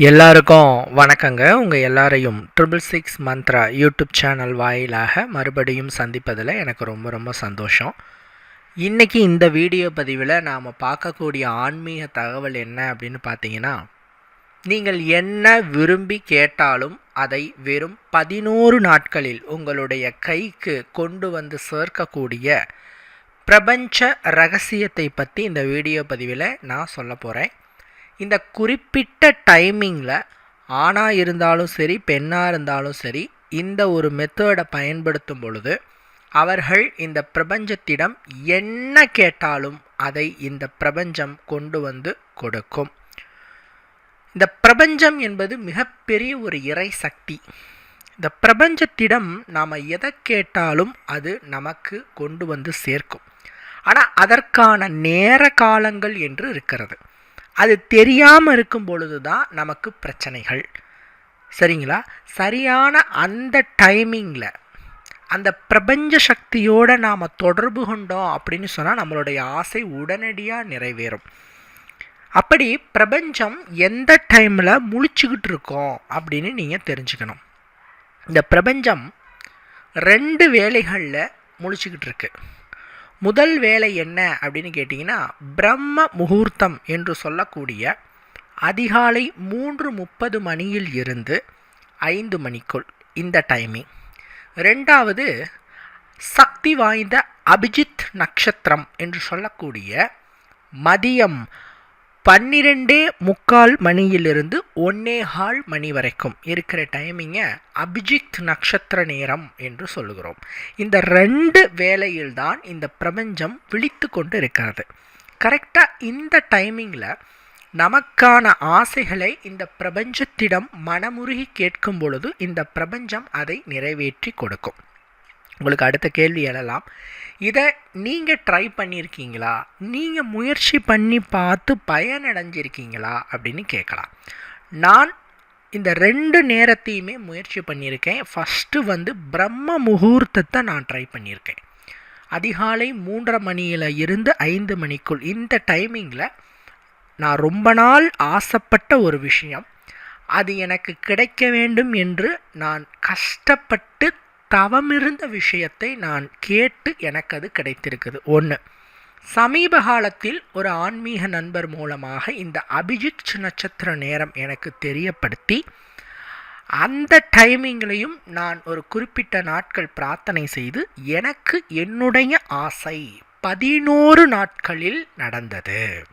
எல்லாருக்கும் வணக்கங்க. உங்கள் எல்லாரையும் triple six Mantra YouTube channel வாயிலாக மறுபடியும் சந்திப்பதில் எனக்கு ரொம்ப ரொம்ப சந்தோஷம். இன்றைக்கி இந்த வீடியோ பதிவில் நாம் பார்க்கக்கூடிய ஆன்மீக தகவல் என்ன அப்படின்னு பார்த்தீங்கன்னா நீங்கள் என்ன விரும்பி கேட்டாலும் அதை வெறும் பதினோரு நாட்களில் உங்களுடைய கைக்கு கொண்டு வந்து சேர்க்கக்கூடிய பிரபஞ்ச ரகசியத்தை பற்றி இந்த வீடியோ பதிவில் நான் சொல்ல போகிறேன். இந்த குறிப்பிட்ட டைமிங்கில் ஆணாக இருந்தாலும் சரி பெண்ணாக இருந்தாலும் சரி இந்த ஒரு மெத்தடை பயன்படுத்தும் பொழுது அவர்கள் இந்த பிரபஞ்சத்திடம் என்ன கேட்டாலும் அதை இந்த பிரபஞ்சம் கொண்டு வந்து கொடுக்கும். இந்த பிரபஞ்சம் என்பது மிகப்பெரிய ஒரு இறை சக்தி. இந்த பிரபஞ்சத்திடம் நாம் எதை கேட்டாலும் அது நமக்கு கொண்டு வந்து சேர்க்கும். ஆனால் அதற்கான நேர காலங்கள் என்று இருக்கிறது. அது தெரியாமல் இருக்கும் பொழுது தான் நமக்கு பிரச்சனைகள். சரிங்களா? சரியான அந்த டைமிங்கில் அந்த பிரபஞ்ச சக்தியோடு நாம் தொடர்பு கொண்டோம் அப்படின்னு சொன்னால் நம்மளுடைய ஆசை உடனடியாக நிறைவேறும். அப்படி பிரபஞ்சம் எந்த டைமில் முழிச்சுக்கிட்டு இருக்கோம் அப்படின்னு நீங்கள் தெரிஞ்சுக்கணும். இந்த பிரபஞ்சம் ரெண்டு வேலைகளில் முழிச்சுக்கிட்டு இருக்குது முதல் வேலை என்ன அப்படின்னு கேட்டிங்கன்னா பிரம்ம முகூர்த்தம் என்று சொல்லக்கூடிய அதிகாலை மூன்று முப்பது மணியில் இருந்து ஐந்து மணிக்குள் இந்த டைமிங் ரெண்டாவது சக்தி வாய்ந்த அபிஜித் நட்சத்திரம் என்று சொல்லக்கூடிய மதியம் பன்னிரெண்டே முக்கால் மணியிலிருந்து ஒன்னே ஹால் மணி வரைக்கும் இருக்கிற டைமிங்கை அபிஜித் நட்சத்திர நேரம் என்று சொல்லுகிறோம். இந்த ரெண்டு வேலையில்தான் இந்த பிரபஞ்சம் விழித்து கொண்டு இருக்கிறது. கரெக்டாக இந்த டைமிங்கில் நமக்கான ஆசைகளை இந்த பிரபஞ்சத்திடம் மனமுருகி கேட்கும் பொழுது இந்த பிரபஞ்சம் அதை நிறைவேற்றி கொடுக்கும். உங்களுக்கு அடுத்த கேள்வி எழலாம். இதை நீங்கள் ட்ரை பண்ணியிருக்கீங்களா நீங்கள் முயற்சி பண்ணி பார்த்து பயனடைஞ்சிருக்கீங்களா? அப்படின்னு கேட்கலாம். நான் இந்த ரெண்டு நேரத்தையுமே முயற்சி பண்ணியிருக்கேன். ஃபஸ்ட்டு வந்து பிரம்ம முகூர்த்தத்தை நான் ட்ரை பண்ணியிருக்கேன். அதிகாலை மூன்றரை மணியில் இருந்து ஐந்து மணிக்குள் இந்த டைமிங்கில் நான் ரொம்ப நாள் ஆசைப்பட்ட ஒரு விஷயம். அது எனக்கு கிடைக்க வேண்டும் என்று நான் கஷ்டப்பட்டு தவமிருந்த விஷயத்தை நான் கேட்டு எனக்கு அது கிடைத்திருக்குது. ஒன்று சமீப காலத்தில் ஒரு ஆன்மீக நண்பர் மூலமாக இந்த அபிஜித் நட்சத்திர நேரம் எனக்கு தெரியப்படுத்தி அந்த டைமிங்லையும் நான் ஒரு குறிப்பிட்ட நாட்கள் பிரார்த்தனை செய்து எனக்கு என்னுடைய ஆசை பதினோரு நாட்களில் நடந்தது.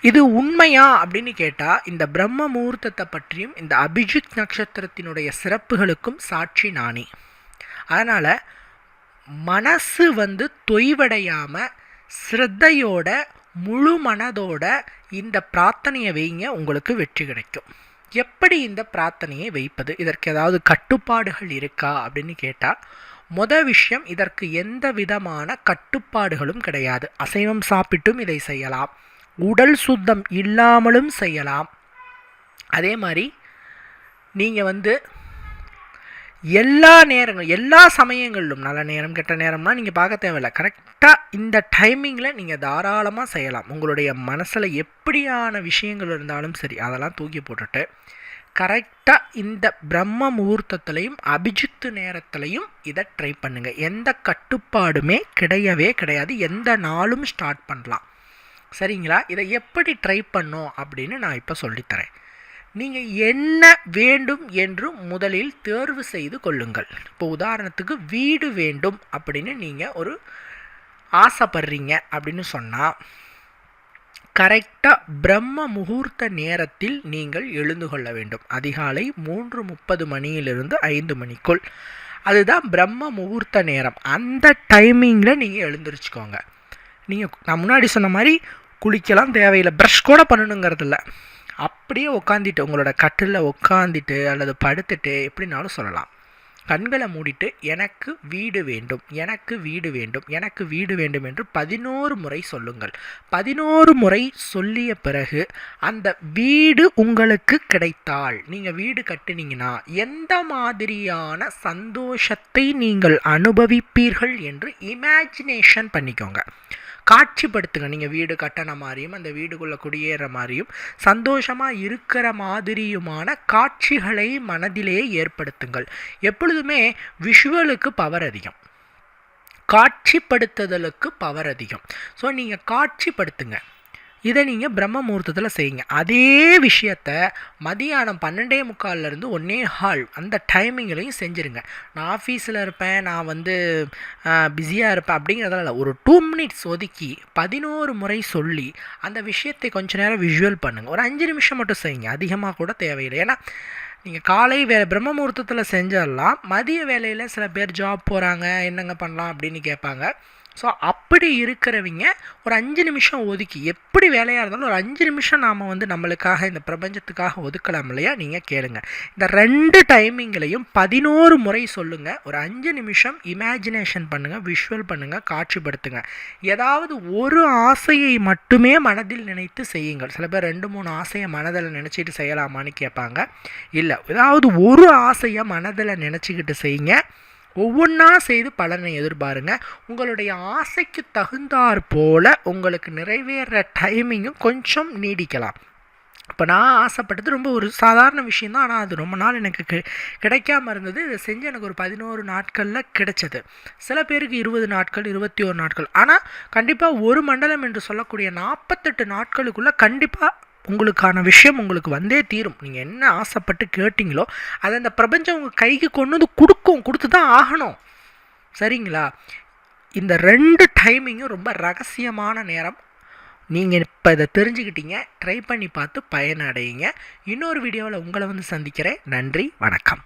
இது உண்மையா அப்படின்னு கேட்டால் இந்த பிரம்ம முகூர்த்தத்தை பற்றியும் இந்த அபிஜித் நட்சத்திரத்தினுடைய சிறப்புகளுக்கும் சாட்சி நானே. அதனால் மனசு வந்து தொய்வடையாமல் ஸ்ரத்தையோட முழு மனதோட இந்த பிரார்த்தனையை வைங்க உங்களுக்கு வெற்றி கிடைக்கும். எப்படி இந்த பிரார்த்தனையை வைப்பது? இதற்கு ஏதாவது கட்டுப்பாடுகள் இருக்கா அப்படின்னு கேட்டால் மொத விஷயம் இதற்கு எந்த விதமான கட்டுப்பாடுகளும் கிடையாது. அசைவம் சாப்பிட்டும் இதை செய்யலாம். உடல் சுத்தம் இல்லாமலும் செய்யலாம். அதே மாதிரி நீங்கள் வந்து எல்லா நேரங்களும் எல்லா சமயங்களிலும் நல்ல நேரம் கெட்ட நேரம்னா நீங்கள் பார்க்க தேவையில்லை. கரெக்டாக இந்த டைமிங்கில் நீங்கள் தாராளமாக செய்யலாம். உங்களுடைய மனசில் எப்படியான விஷயங்கள் இருந்தாலும் சரி அதெல்லாம் தூக்கி போட்டுட்டு கரெக்டாக இந்த பிரம்ம முகூர்த்தத்துலேயும் அபிஜித்து நேரத்துலையும் இதை ட்ரை பண்ணுங்கள் எந்த கட்டுப்பாடுமே கிடையவே கிடையாது. எந்த நாளும் ஸ்டார்ட் பண்ணலாம். சரிங்களா? இதை எப்படி ட்ரை பண்ணோம் அப்படின்னு நான் இப்போ சொல்லித்தரேன். நீங்கள் என்ன வேண்டும் என்று முதலில் தேர்வு செய்து கொள்ளுங்கள். இப்போ உதாரணத்துக்கு வீடு வேண்டும் அப்படின்னு நீங்கள் ஒரு ஆசைப்படுறீங்க அப்படின்னு சொன்னால் கரெக்டாக பிரம்ம முகூர்த்த நேரத்தில் நீங்கள் எழுந்து கொள்ள வேண்டும். அதிகாலை மூன்று முப்பது மணியிலிருந்து ஐந்து மணிக்குள். அதுதான் பிரம்ம முகூர்த்த நேரம். அந்த டைமிங்கில் நீங்கள் எழுந்திரிச்சிக்கோங்க. நீங்கள் நான் முன்னாடி சொன்ன மாதிரி குளிக்கலாம் தேவையில்லை. ப்ரஷ் கூட பண்ணணுங்கிறதில்ல. அப்படியே உட்காந்துட்டு உங்களோட கட்டில் உட்காந்துட்டு அல்லது படுத்துட்டு எப்படினாலும் சொல்லலாம். கண்களை மூடிட்டு எனக்கு வீடு வேண்டும் எனக்கு வீடு வேண்டும் எனக்கு வீடு வேண்டும் என்று பதினோரு முறை சொல்லுங்கள். பதினோரு முறை சொல்லிய பிறகு அந்த வீடு உங்களுக்கு கிடைத்தால் நீங்கள் வீடு கட்டினீங்கன்னா எந்த மாதிரியான சந்தோஷத்தை நீங்கள் அனுபவிப்பீர்கள் என்று இமேஜினேஷன் பண்ணிக்கோங்க. காட்சிப்படுத்துங்க. நீங்கள் வீடு கட்டண மாதிரியும் அந்த வீடுக்குள்ளே குடியேற மாதிரியும் சந்தோஷமாக இருக்கிற மாதிரியுமான காட்சிகளை மனதிலே ஏற்படுத்துங்கள். எப்பொழுதுமே விஷுவலுக்கு பவர் அதிகம். காட்சிப்படுத்துதலுக்கு பவர் அதிகம். ஸோ நீங்கள் காட்சிப்படுத்துங்க. இதை நீங்கள் பிரம்ம முகூர்த்தத்தில் செய்யுங்க. அதே விஷயத்த மதியானம் பன்னெண்டே முக்கால்லேருந்து ஒன்றே ஹால் அந்த டைமிங்லையும் செஞ்சுருங்க. நான் ஆஃபீஸில் இருப்பேன் நான் வந்து பிஸியாக இருப்பேன் அப்படிங்கிறதால இல்லை. ஒரு டூ மினிட்ஸ் ஒதுக்கி பதினோரு முறை சொல்லி அந்த விஷயத்தை கொஞ்ச நேரம் விஷுவல் பண்ணுங்கள் ஒரு அஞ்சு நிமிஷம் மட்டும் செய்யுங்க. அதிகமாக கூட தேவையில்லை. ஏன்னா நீங்கள் காலை வே பிரம்ம முகூர்த்தத்தில் செஞ்சிடலாம் மதிய வேலையில் சில பேர் ஜாப் போகிறாங்க என்னங்க பண்ணலாம் அப்படின்னு கேட்பாங்க. ஸோ அப்படி இருக்கிறவங்க ஒரு அஞ்சு நிமிஷம் ஒதுக்கி எப்படி வேலையாக இருந்தாலும் ஒரு அஞ்சு நிமிஷம் நாம் வந்து நம்மளுக்காக இந்த பிரபஞ்சத்துக்காக ஒதுக்கலாம் இல்லையா? நீங்கள் கேளுங்க. இந்த ரெண்டு டைமிங்லையும் பதினோரு முறை சொல்லுங்கள் ஒரு அஞ்சு நிமிஷம் இமேஜினேஷன் பண்ணுங்கள் விஷுவல் பண்ணுங்கள் காட்சிப்படுத்துங்க. ஏதாவது ஒரு ஆசையை மட்டுமே மனதில் நினைத்து செய்யுங்கள். சில பேர் ரெண்டு மூணு ஆசையை மனதில் நினச்சிட்டு செய்யலாமான்னு கேட்பாங்க. இல்லை ஏதாவது ஒரு ஆசையை மனதில் நினச்சிக்கிட்டு செய்யுங்க. ஒவ்வொன்றா செய்து பலனை எதிர்பாருங்க. உங்களுடைய ஆசைக்கு தகுந்தாற் போல் உங்களுக்கு நிறைவேற டைமிங்கும் கொஞ்சம் நீடிக்கலாம். இப்போ நான் ஆசைப்பட்டது ரொம்ப ஒரு சாதாரண விஷயந்தான் ஆனால் அது ரொம்ப நாள் எனக்கு கி கிடைக்காம இருந்தது. இதை செஞ்சு எனக்கு ஒரு பதினோரு நாட்களில் கிடைச்சது. சில பேருக்கு இருபது நாட்கள் இருபத்தி ஒரு நாட்கள். ஆனால் கண்டிப்பாக ஒரு மண்டலம் என்று சொல்லக்கூடிய நாற்பத்தெட்டு நாட்களுக்குள்ளே கண்டிப்பாக உங்களுக்கான விஷயம் உங்களுக்கு வந்தே தீரும். நீங்கள் என்ன ஆசைப்பட்டு கேட்டிங்களோ அதை அந்த பிரபஞ்சம் உங்கள் கைக்கு கொண்டு வந்து கொடுக்கும் கொடுத்து தான் ஆகணும். சரிங்களா? இந்த ரெண்டு டைமிங்கும் ரொம்ப ரகசியமான நேரம். நீங்கள் இப்போ இதை தெரிஞ்சுக்கிட்டீங்க ட்ரை பண்ணி பார்த்து பயனடையுங்க. இன்னொரு வீடியோவில் உங்களை வந்து சந்திக்கிறேன். நன்றி வணக்கம்.